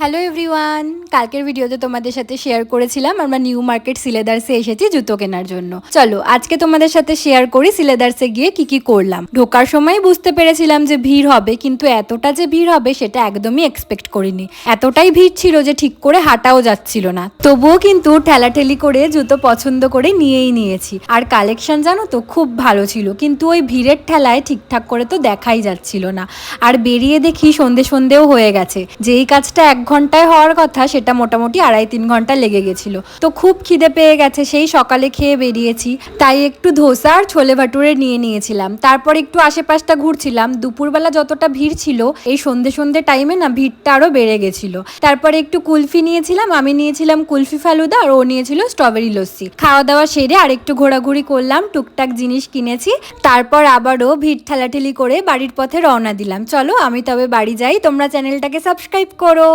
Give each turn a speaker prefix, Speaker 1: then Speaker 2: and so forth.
Speaker 1: Hello everyone কালকের ভিডিওতে তোমাদের সাথে শেয়ার করেছিলাম, আমরা নিউ মার্কেট সিলেদার্সে এসেছি জুতো কেনার জন্য। চলো, আজকে তোমাদের সাথে শেয়ার করি সিলেদার্সে গিয়ে কি কি করলাম। ঢোকার সময় বুঝতে পেরেছিলাম যে ভিড় হবে, কিন্তু এতটা যে ভিড় হবে সেটা একদমই এক্সপেক্ট করিনি। এতটাই ভিড় ছিল যে ঠিক করে হাঁটাও যাচ্ছিল না। তবুও কিন্তু ঠেলাঠেলি করে জুতো পছন্দ করে নিয়েই নিয়েছি। আর কালেকশন জানো তো, খুব ভালো ছিল, কিন্তু ওই ভিড়ের ঠেলায় ঠিকঠাক করে তো দেখাই যাচ্ছিল না। আর বেরিয়ে দেখি সন্ধে সন্ধেও হয়ে গেছে। যেই কাজটা এক ঘন্টায় হওয়ার কথা, সেটা মোটামুটি আড়াই তিন ঘণ্টা লেগে গেছিল। তো খুব খিদে পেয়ে গেছে, সেই সকালে খেয়ে বেরিয়েছি। তাই একটু ধোসা আর ছোলে ভাটুরে নিয়ে নিয়েছিলাম। তারপর একটু আশেপাশটা ঘুরছিলাম। দুপুরবেলা যতটা ভিড় ছিল, এই সন্ধে সন্ধে টাইমে না ভিড়টা আরও বেড়ে গেছিল। তারপরে একটু কুলফি নিয়েছিলাম, আমি নিয়েছিলাম কুলফি ফালুদা আর ও নিয়েছিল স্ট্রবেরি লস্যি। খাওয়া দাওয়া সেরে আর একটু ঘোরাঘুরি করলাম, টুকটাক জিনিস কিনেছি। তারপর আবারও ভিড় ঠেলাঠেলি করে বাড়ির পথে রওনা দিলাম। চলো, আমি তবে বাড়ি যাই। তোমরা চ্যানেলটাকে সাবস্ক্রাইব করো।